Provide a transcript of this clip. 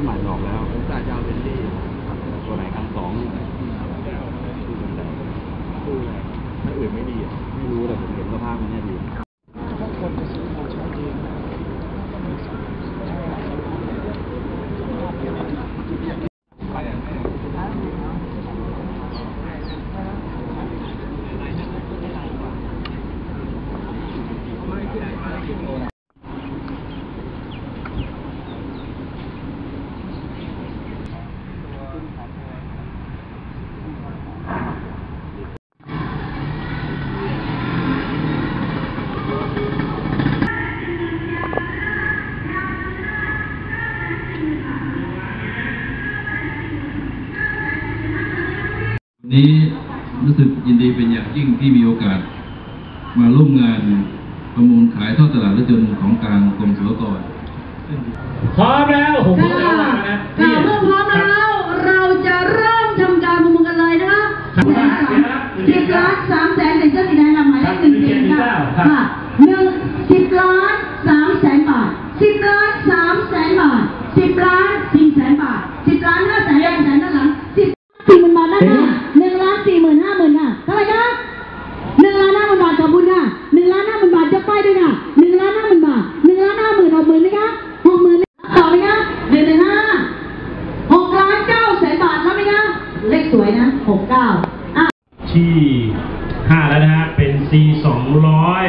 รุ่นใหม่ออกแล้วผมกล้าจะเอาเป็นที่ตัวไหนคันสองตู้อะไรถ้าอื่นไม่ดีอะไม่รู้แต่ผมเห็นสภาพมันเนี่ยดีถ้าคนจะซื้อมาใช้เองก็มีสิทธิ์ใช้อะไรสภาพเดียวกัน นนี้รู้สึกยินดีเป็นอย่างยิ่งที่มีโอกาส มาร่วมงานประมูลขายทอดตลาดรถยนต์ของกลางกรมศุลกากรพร้อมแล้วผมพูดแล้วมานะค่ะเมื่อพร้อมแล้ว เราจะเริ่มทำการประมูลกันเลยนะคะครับเดี๋ยวนะสิบล้านสามแสนเป็นเจ้าสีแดงนำหมายเลขหนึ่งเจ็ดค่ะครับค่ะหนึ่งสิบล้านสามแสนบาทสิบล้านสามแสนบาทสิบล้านสี่แสนบาทสิบล้านห้าแสนหกแสนด้านหลัง เลขสวยนะหกเก้าอะที่ห้าแล้วนะฮะ เป็น C สองร้อย